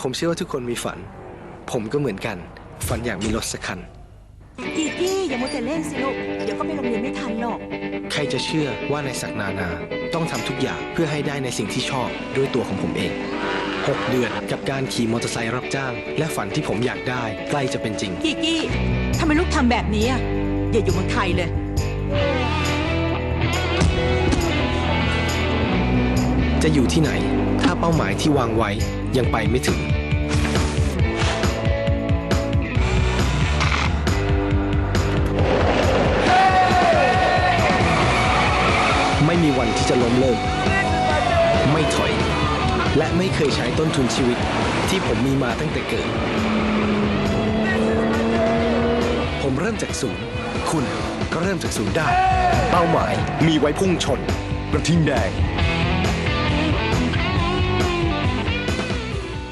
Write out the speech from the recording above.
ผมเชื่อว่าทุกคนมีฝัน ผมก็เหมือนกัน ฝันอยากมีรถสักคัน กีกี้อย่ามัวแต่เล่นสิลูก เดี๋ยวก็ไปโรงเรียนไม่ทันหรอก ใครจะเชื่อว่าในศักนานา ต้องทำทุกอย่างเพื่อให้ได้ในสิ่งที่ชอบด้วยตัวของผมเอง 6 เดือนกับการขี่มอเตอร์ไซค์รับจ้าง และฝันที่ผมอยากได้ใกล้จะเป็นจริง กีกี้ทำไมลูกทำแบบนี้อะ อย่าอยู่เมืองไทยเลย จะอยู่ที่ไหนถ้า เป้าหมายที่วางไว้ยังไปไม่ถึง ไม่มีวันที่จะล้มเลิก ไม่ถอย และไม่เคยใช้ต้นทุนชีวิตที่ผมมีมาตั้งแต่เกิด ผมเริ่มจากศูนย์ คุณก็เริ่มจากศูนย์ได้ เป้าหมายมีไว้พุ่งชน กระทิงแดง